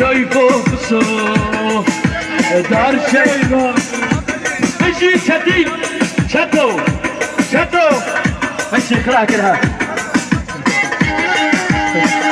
köy kokusu Dar şeyler Beşi çetin Çeto Çeto Beşi kıra kıra Dur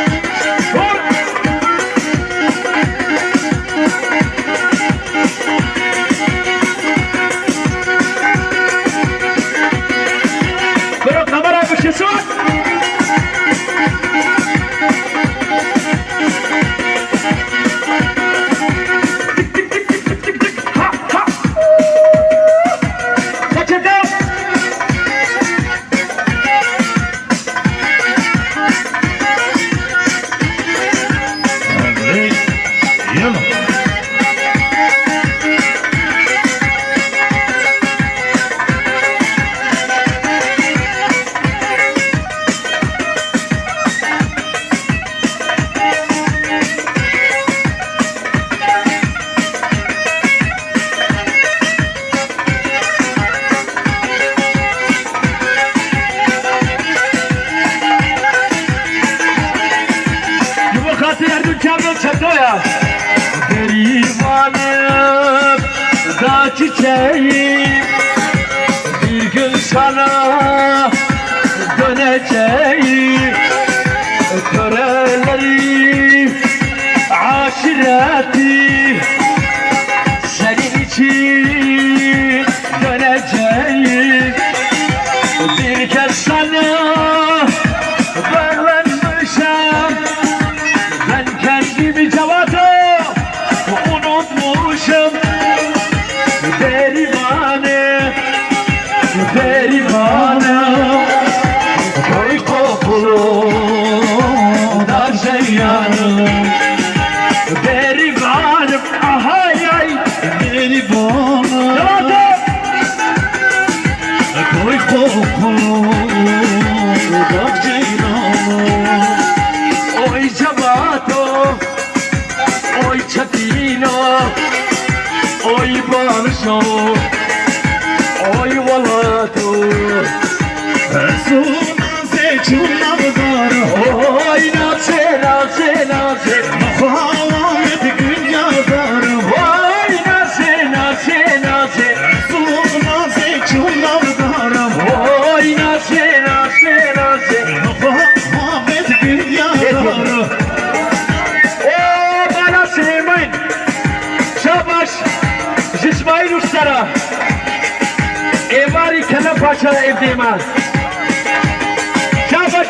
çatoya Garibanım da çiçeğim. Bir gün sana döneceğim. Töreleri aşireti Senin için döneceğim. Bir kez sana kendimi cevada unutmuşum Derivane Derivane Köy kokulu Dar yanım Derivanem Ahay ay. Cevada Koy kokulu. Oy Balso Oy Başlara. Evari kene başlara evdeyim ha. Şabaş